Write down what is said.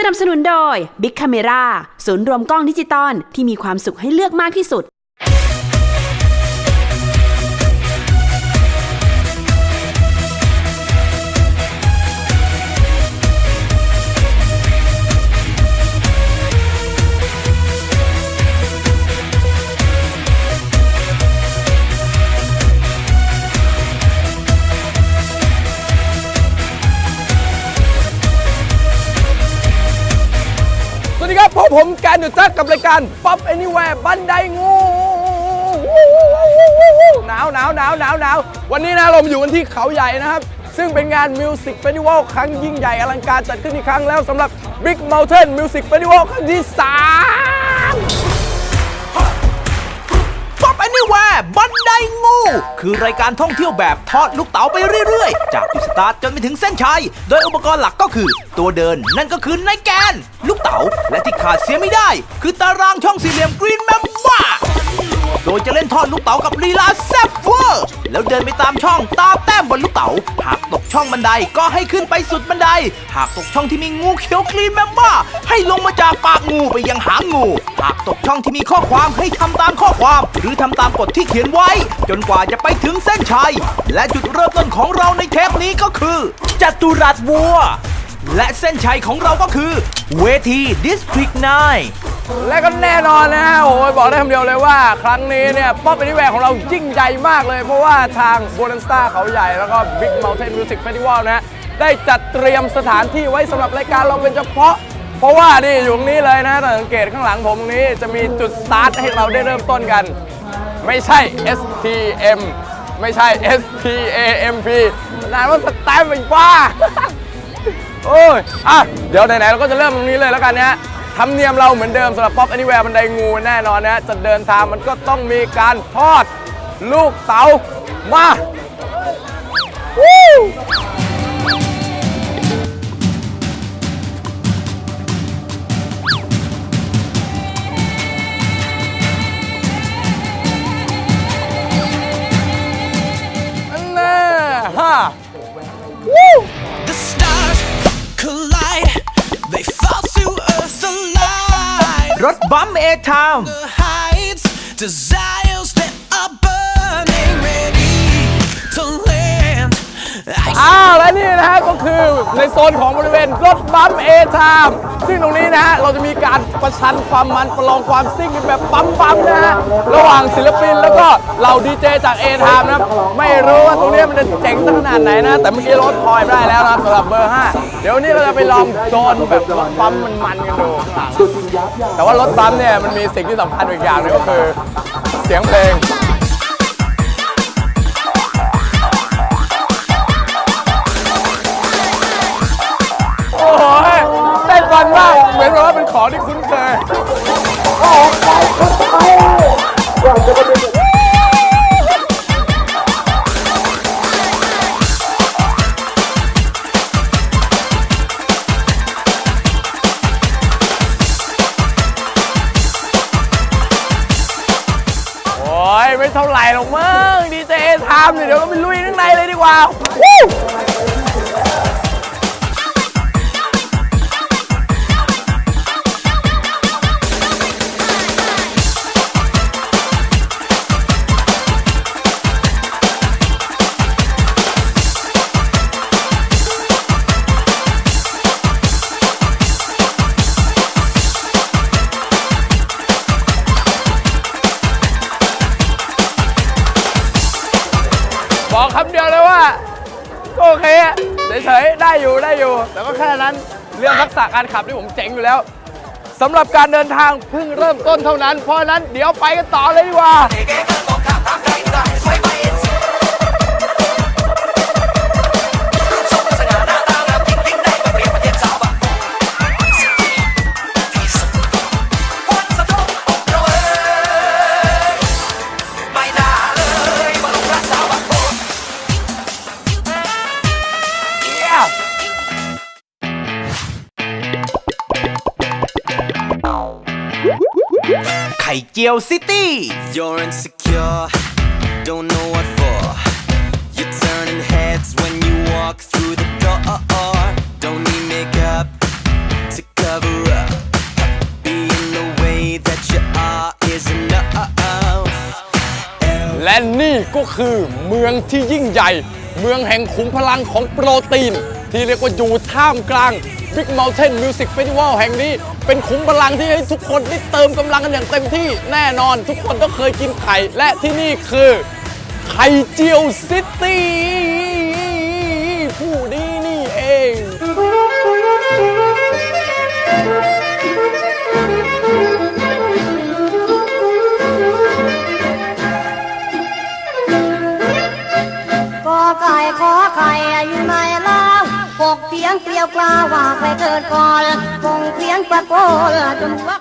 สนับสนุนโดย Big Camera ศูนย์รวมกล้องดิจิตอลที่มีความสุขให้เลือกมากที่สุด พบผมการหยุดจักกับรายการป๊อป Anywhere บันไดงูหนาวหนาวหนาวหนาวหนาววันนี้นะเรามอยู่กันที่เขาใหญ่นะครับ ซึ่งเป็นงานมิวสิกเฟสติวัลครั้งยิ่งใหญ่อลังการจัดขึ้นอีกครั้งแล้วสำหรับ Big Mountain Music Festival ครั้งที่ 3 คือรายการท่องเที่ยวแบบทอดลูกเต๋าไปเรื่อยๆ จากจุดสตาร์ทจนไปถึงเส้นชัย โดยอุปกรณ์หลักก็คือ ตัวเดินนั่นก็คือในแกน ลูกเต๋าและที่ขาดเสียไม่ได้ คือตารางช่องสี่เหลี่ยมกรีนแมมบ้า โดยจะเล่นทอดลูกเต๋ากับลีลาแซ่บเวอร์แล้วเดินไปตามช่องตามแต้มบนลูกเต๋าหากตกช่องบันไดก็ให้ขึ้นไปสุดบันได หากตกช่องที่มีงูเขียวกรีนแมมบ้าให้ลงมาจากปากงูไปยังหางงู หากตกช่องที่มีข้อความให้ทำตามข้อความ หรือทำตามกฎที่เขียนไว้ จนกว่าจะไปถึงเส้นชัย และจุดเริ่มต้นของเราในเทปนี้ก็คือจัตุรัสวัว และเส้นชัยของเราก็คือ เวที District 9 และก็แน่นอนนะฮะโอ้ยบอกได้คำเดียวเลยว่า ครั้งนี้เนี่ยป๊อป Anywhere ของเรายิ่งใหญ่มากเลย เพราะว่าทาง b o n a n Star เขาใหญ่แล้วก็ Big Mountain Music Festival นะฮะได้จัดเตรียมสถานที่ไว้สำหรับรายการเราเป็นเฉพาะ เพราะว่านี่อยู่ตรงนี้เลยนะแต่สังเกตข้างหลังผมตรงนี้จะมีจุดสตาร์ทให้เราได้เริ่มต้นกัน ไม่ใช่ STM ไม่ใช่ STAMP นานว่าสแตมป์อีกว่าโอ้ยอะเดี๋ยวไหนๆเราก็จะเริ่มตรงนี้เลยแล้วกันนะฮะ ทำเนียมเราเหมือนเดิมสำหรับป๊อป Anywhere บันไดงูแน่นอนนะจะเดินทางมันก็ต้องมีการทอดลูกเต๋ามาวู้ รถบัมเอทาม อ้าวและนี่นะฮะก็คือในโซนของบริเวณรถบัมเอทามซึ่งตรงนี้นะฮะเราจะมีการประชันความมันประลองความซิ่งกันแบบปั๊มๆนะฮะระหว่างศิลปินแล้วก็เหล่าดีเจจากเอทามนะไม่รู้ว่าตรงนี้มันจะเจ๋งสักขนาดไหนนะ แต่เมื่อกี้รถพลอยได้แล้วนะสำหรับเบอร์ 5 เดี๋ยววนนี้เราจะไปลองโดนแบบรถปั๊มมันๆกันดูข้างหลังแต่ว่ารถปั๊มเนี่ยมันมีสิ่งที่สำคัญอีกอย่างหนึงก็คือเสียงเพลง ที่คุ้นเคยโอ้ยไม่เท่าไหร่หรอกมั้งดีเจทามเนี่ยเดี๋ยวก็ไปลุยข้างในเลยดีกว่า บอกคำเดียวเลยว่าก็โอเคอะเฉยๆได้อยู่ได้อยู่ แต่ก็แค่นั้นเรื่องทักษะการขับนี่ผมเจ๋งอยู่แล้วสำหรับการเดินทางเพิ่งเริ่มต้นเท่านั้น เพราะฉะนั้นเดี๋ยวไปกันต่อเลยดีกว่า กียวซิตี้ You're insecure don't know what for You're turning heads when you walk through the door Don't need makeup to cover up Being the way that you are is enough และนี่ก็คือเมืองที่ยิ่งใหญ่ เมืองแห่งขุมพลังของโปรตีน ที่เรียกว่าอยู่ท่ามกลาง Big Mountain Music Festival แห่งนี้ เป็นขุมพลังที่ให้ทุกคนได้เติมกำลังกันอย่างเต็มที่แน่นอน ทุกคนต้องเคยกินไข่ และที่นี่คือ ไข่เจียวซิตี้ เพียงเกลียวกลาว่าไปเกิดก่อนคงเพียงประโกนจนว่า